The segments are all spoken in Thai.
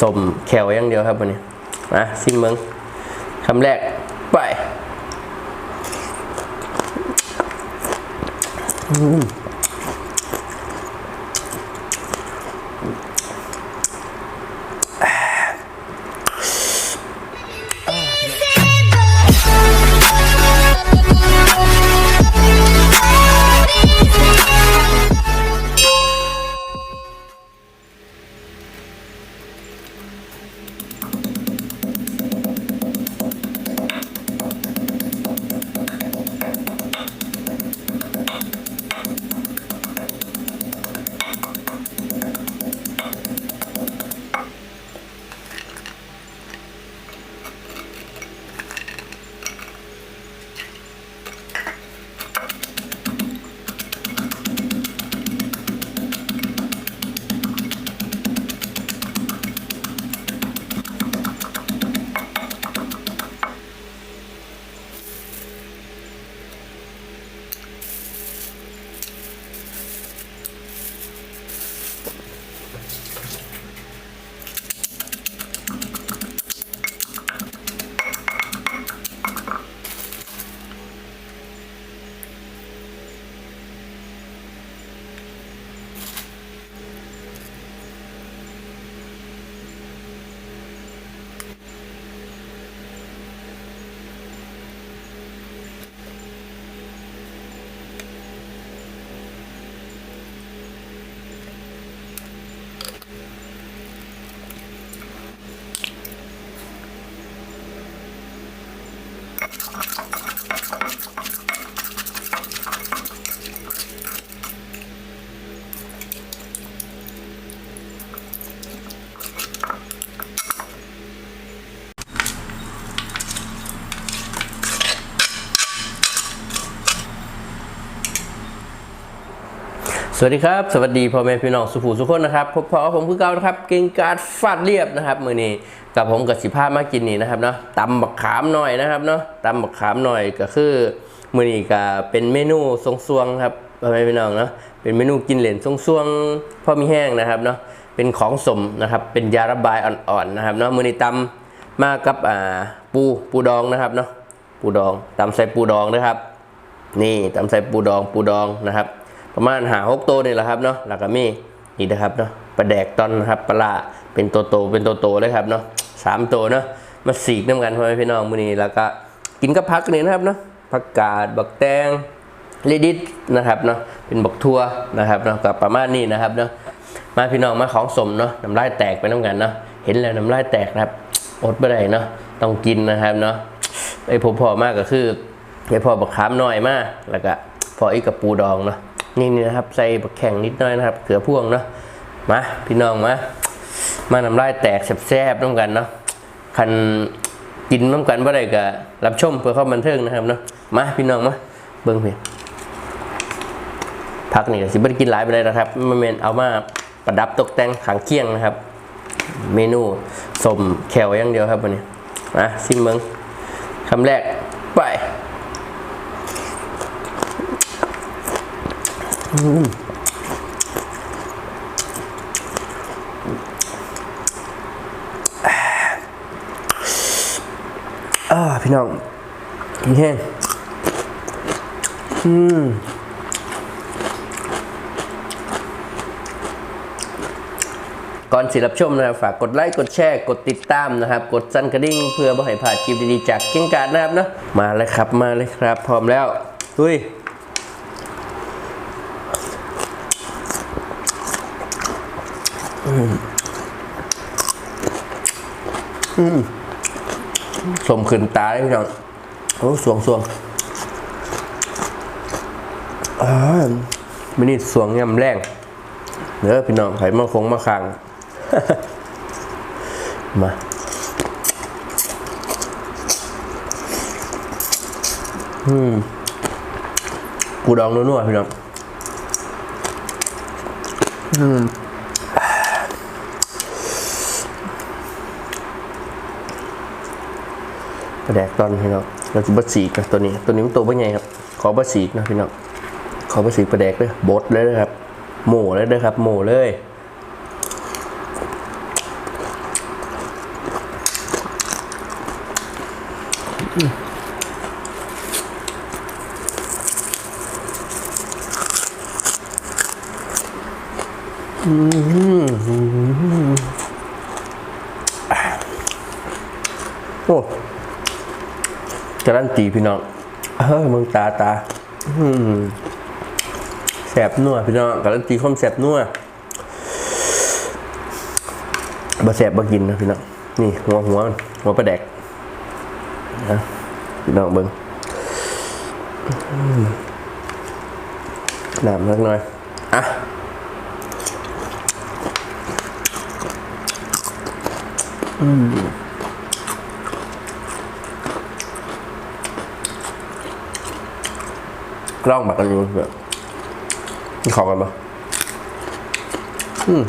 สมแขวอย่างเดียวครับวันนี้มาซิมเมืองคำแรกไป อืม สวัสดีครับ สวัสดีพ่อแม่พี่น้องสุภูสุขคนนะครับพบพอผมคือเก่านะครับเก่งการฟาดเรียบนะครับมือนี้กับผมกับสิภาพมากินนี่นะครับเนาะตำบักขามหน่อยนะครับเนาะตำบักขามหน่อยก็คือมือนี้ก็เป็นเมนูทรงซวงครับพ่อแม่พี่น้องเนาะเป็นเมนูกินเหรียญทรงซวงพ่อมีแห้งนะครับเนาะเป็นของสมนะครับเป็นยาระบายอ่อนๆนะครับเนาะมือนี้ตำมากับอ่าปูปูดองนะครับเนาะปูดองตำใส่ปูดองนะครับ นี่ตำใส่ปูดองปูดองนะครับ ประมาณหาหกตัวนี่แหละครับเนาะแล้วก็มีนี่นะครับเนาะปลาแดกตอนนะครับปลาเป็นตัวโตเป็นตัวโตเลยครับเนาะสามตัวเนาะมาสีกน้ำกันพ่อแม่พี่น้องมื้อนี้แล้วก็กินกับผักนี่นะครับเนาะผักกาดบักแตงเลดิสนะครับเนาะเป็นบักทั่วนะครับเนาะกับประมาณนี้นะครับเนาะมาพี่น้องมาของสมเนาะน้ำลายแตกไปน้ำกันเนาะเห็นแล้วน้ำลายแตกนะครับอดไม่ได้เนาะต้องกินนะครับเนาะไอ้ผมพอมากก็คือไอ้พอบักขามน้อยมากแล้วก็พออีกกับปูดองเนาะ นี่นี่นะครับใส่บักแข่งนิดหน่อยนะครับเกลือพ่วงเนาะมาพี่น้องมามาน้ำลายแตกแซ่บๆน้ำกันเนาะคันกินน้ำกันบ่ได้ก็รับชมเพื่อความบันเทิงนะครับเนาะมาพี่น้องมาเบิ่งเพี่พักนี่สิบ่ได้กินหลายไปเลยนะครับมันเป็นเอามาประดับตกแต่งขังเคียงนะครับ เมนูสมแขวอย่างเดียวครับวันนี้มาซิมเมืองคำแรกไป อ่าพี่น้องกินแห้งอืมก่อนสิรับชมนะครับฝากกดไลค์กดแชร์กดติดตามนะครับ กดสั่นกระดิ่งเพื่อบ่ให้พลาดคลิปดีๆจากเก่งกาดนะครับเนาะมาเลยครับมาเลยครับ พร้อมแล้วดุย สมขึ้นตาเลยพี่น้องโอ้สวงสวงอ่ามินิสวงยำแรงเด้อพี่น้องไข่มาคงมาคังมาอืมกูดองนัวๆพี่น้องอืม กระแดกตอนพี่น้องเราจะบดสีกันตัวนี้ ตัวนี้มันโตัวเป็นไงครับ ขอบดสีนะพี่น้องขอบดสีกระแดกเลยบดเลยนะครับ หมูเลยนะครับ หมูเลยอืมโอ้ การันตีพี่น้องเฮ้ยมึงตาตาอืมแสบนัวพี่น้องการันตีความแสบนัวบ่แสบบ่กินนะพี่น้องนี่หัวหัวมันหัวปลาแดกนะพี่น้องเบิ้งอืมน้ำเล็กน้อยอะก ล้องแบบกันอยู่แบบนี่ขอกันปะอืม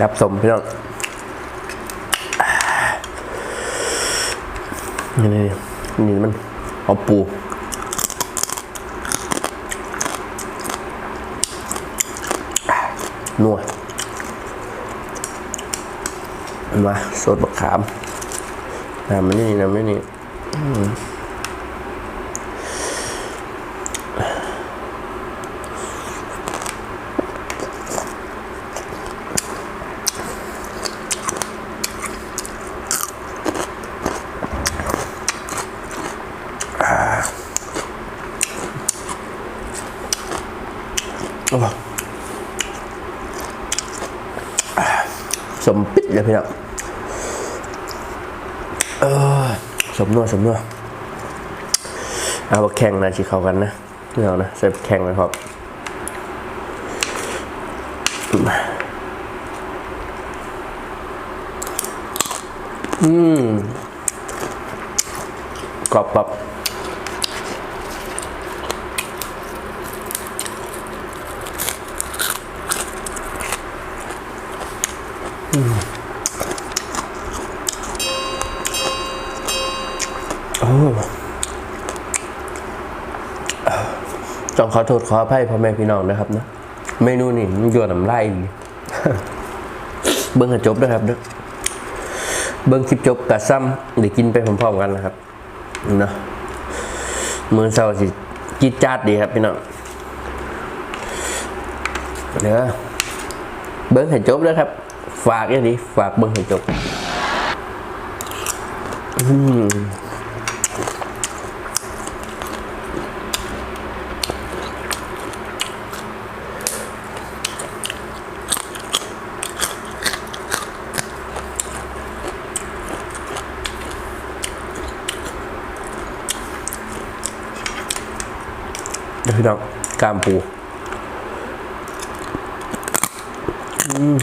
รับสมพี่น้องนี่นี่นี่มันเอาปูนัวมาสดบักขามน้ำมันนี่น้ำมันนี่โอ้ สมปิดเลยพี่น้องเออ สมนัวสมนัวเอาไปแข่งนะชิเขากันนะไม่เอานะใส่แข่งไปครับอืมกรอบกรอบ องขอโทษขออภัยพ่อแม่พี่น้องนะครับนะเมนูนี่มันยวน้ำลายเบิ้งให้จบด้วยครับเด้อเบิ้งคลิปจบกับซ้ำเดี๋ยวกินไปพร้อมๆกันนะครับเนาะมือเศร้าสิจิตจัดดีครับพี่น้องเดี๋ยวเบิ้งให้จบด้วยครับ ฝากอย่างนี้ฝากเบิ้งให้จบอืม พี่น้องกามปูอืม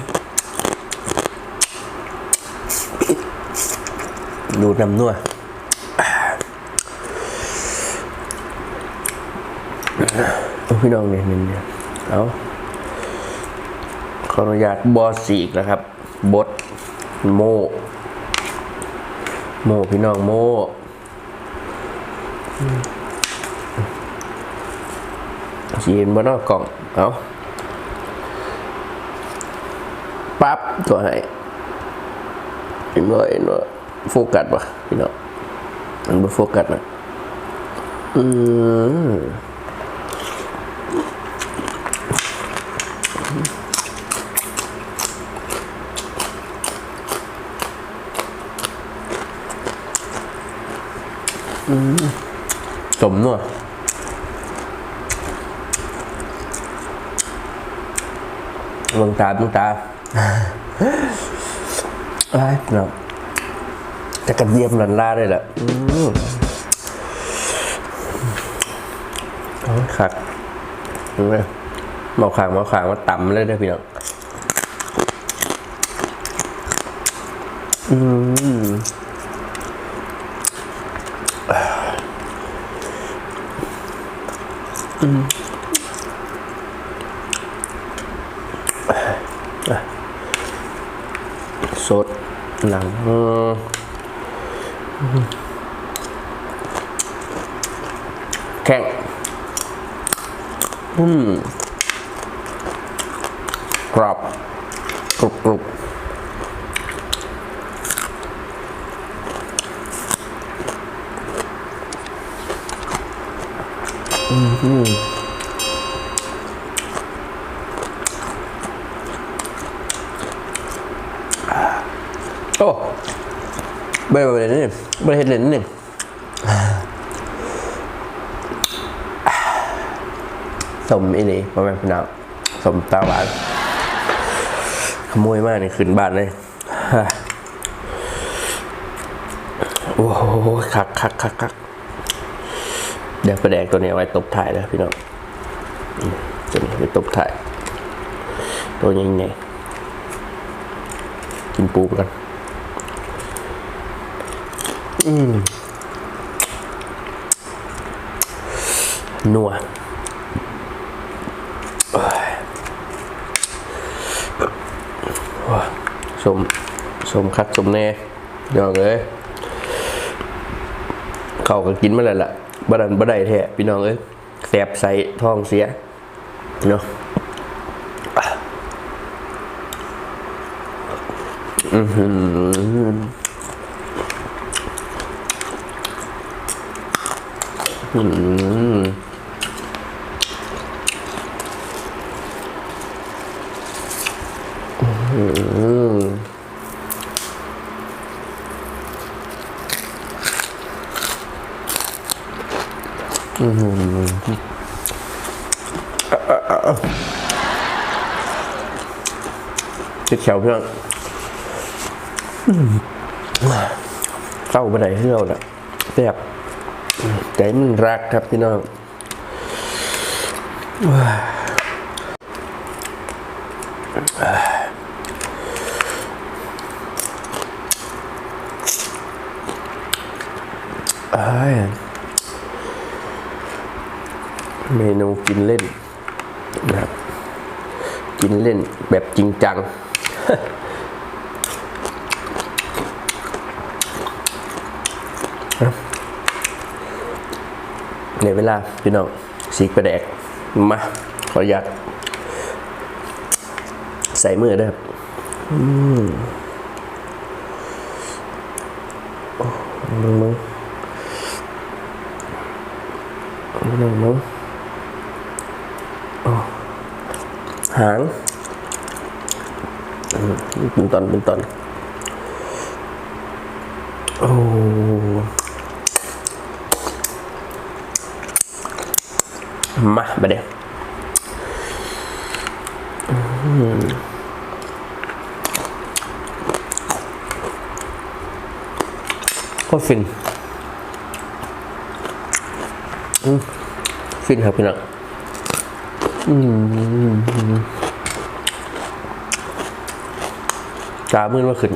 ดูดน้ำนัวเอาพี่น้องเนี่ยเนี่ยเอาขออนุญาตบอสีกนะครับ บดโม โมพี่น้องโม สีนบนนอกกล่อง เอาปั๊บก็ให้เห็นว่าเห็นว่าโฟกัสปะพี่น้องมันไม่โฟกัสนะอืมอืมสมนัวด วงตาดวงตาอะไรเนาะจะกระเทียมหลันล่าเลยแหละอืมโอ้ยขัดเห็นไหมเมาขางเมาขางมาต่ำเลยเด้อพี่น้องอืมส แข็งอืมกรอบกรุบกรุบอืม ม่ได้เลยนี่ไม่เห็นเลยนี่สมอีนี่ประมาณพี่น้องสมตาหวานขโมยมากนี่ขึ้นบ้านเลยโอ้โหคักคักคักคักเดี๋ยวประแดกตัวนี้ไว้ตบถ่ายนะพี่น้องตัวนี้ไปตบถ่าย ตัวใหญ่ๆกินปูกัน นัวโอ้ยว้าสมสมคัดสมแน่ยองเลยเขาก็กินมาแล้วล่ะบัดันบัได้แท้พี่น้องเอ้ยแสบใส่ท้องเสียเนาะอืม อหือติดแขวเพื่อนเศร้าไปไหนเที่ยวนะแบบ ใจมันรักครับพี่น้องอ้ายเมนูกินเล่นนะครับกินเล่นแบบจริงจัง ในเวลาพี่น้องสีกระแดกมาขออนุญาตใส่มือด้วยครับมึงมึงมึงมึงหางเป็นตอนเป็นตอนโอ้ มาไปเดี๋ยวก็ฟินฟินครับพี่น้องอืมจามืดมาขึ้น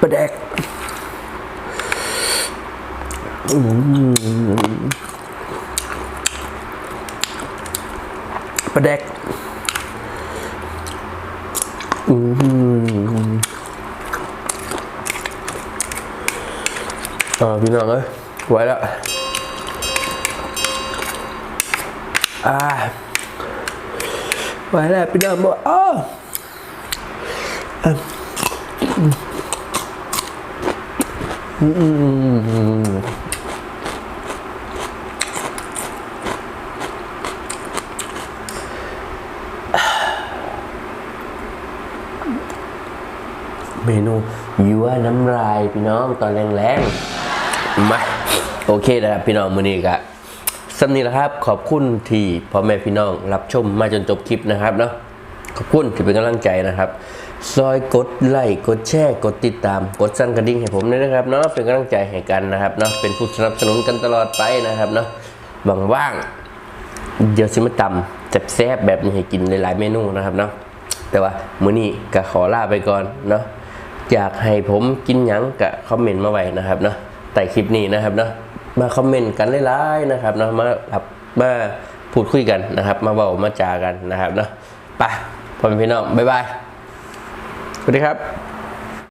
ประ แดกประแดกอืมอ่าพี่น้องเอ้ยไว้แล้วอ่าไว้แล้วพี่น้องบอกอ้ เมนูยัวน้ำลายพี่น้องตอนแรงๆมาโอเคนะครับพี่น้องมือนี้กะสำนี้แหละครับ ขอบคุณที่พ่อแม่พี่น้องรับชมมาจนจบคลิปนะครับเนาะขอบคุณที่เป็นกำลังใจนะครับ ซอยกดไลค์กดแชร์กดติดตาม กดสั่นกระดิ่งให้ผมด้วยนะครับเนาะเป็นกำลังใจให้กันนะครับเนาะเป็นผู้สนับสนุนกันตลอดไปนะครับเนาะว่างๆเดี๋ยวซิมาตำแซ่บๆแบบนี้ให้กินหลายๆเมนูนะครับเนาะแต่ว่ามื้อนี้ก็ขอลาไปก่อนเนาะอยากให้ผมกินหยังก็คอมเมนต์มาไว้นะครับเนาะใต้คลิปนี้นะครับเนาะมาคอมเมนต์กันหลายๆนะครับเนาะมารับมาพูดคุยกันนะครับ มาเว้ามาจากันนะครับเนาะไปพ่อแม่พี่น้องบ๊ายบาย สวัสดีครับ